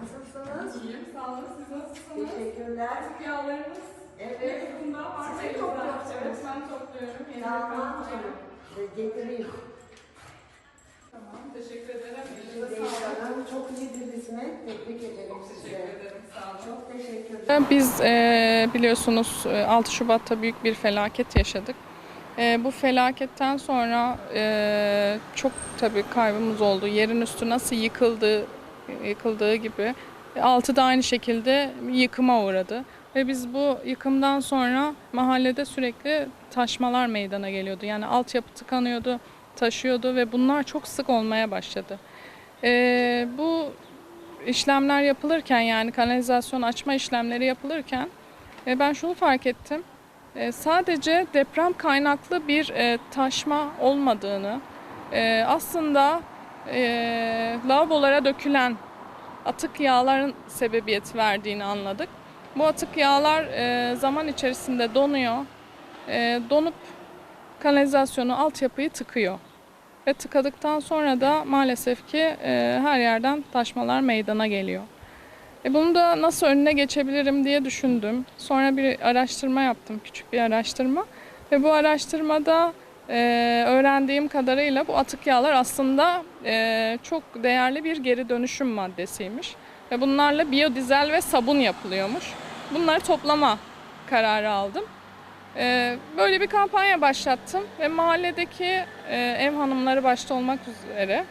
Nasılsınız? İyiyim, sağ olun. Siz nasılsınız? Teşekkürler. Sık yağlarımız Evet. Bunda var. Siz de. Evet, ben topluyorum. Yeni Tamam. Getireyim. Tamam, teşekkür ederim. Elinize sağlık. Hanım çok iyi bir hizmet. Tebrik ederim Teşekkür ederim, Biz e, biliyorsunuz e, 6 Şubat'ta büyük bir felaket yaşadık. E, bu felaketten sonra e, çok tabii kaybımız oldu. Yerin üstü nasıl yıkıldı, yıkıldığı gibi e, altı da aynı şekilde yıkıma uğradı. Ve biz bu yıkımdan sonra mahallede sürekli taşmalar meydana geliyordu. Yani altyapı tıkanıyordu, taşıyordu ve bunlar çok sık olmaya başladı. E, bu işlemler yapılırken yani kanalizasyon açma işlemleri yapılırken e, ben şunu fark ettim. E, sadece deprem kaynaklı bir e, taşma olmadığını, e, aslında e, lavabolara dökülen atık yağların sebebiyet verdiğini anladık. Bu atık yağlar zaman içerisinde donuyor, donup kanalizasyonu, altyapıyı tıkıyor. Ve tıkadıktan sonra da maalesef ki her yerden taşmalar meydana geliyor. E, bunu da nasıl önüne geçebilirim diye düşündüm. Sonra bir araştırma yaptım, küçük bir araştırma. Ve bu araştırmada e, öğrendiğim kadarıyla bu atık yağlar aslında e, çok değerli bir geri dönüşüm maddesiymiş. Ve bunlarla biyodizel ve sabun yapılıyormuş. Bunları toplama kararı aldım. Ee, Böyle bir kampanya başlattım ve mahalledeki e, ev hanımları başta olmak üzere e,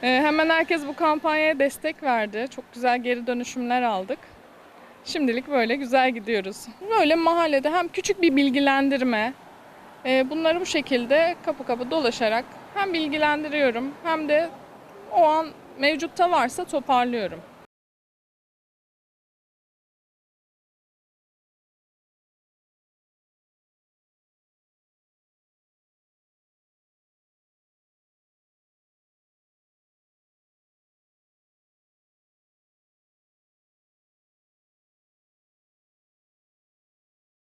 hemen herkes bu kampanyaya destek verdi. Çok güzel geri dönüşümler aldık. Şimdilik böyle güzel gidiyoruz. Böyle mahallede hem küçük bir bilgilendirme, e, bunları bu şekilde kapı kapı dolaşarak hem bilgilendiriyorum hem de o an mevcutta varsa toparlıyorum.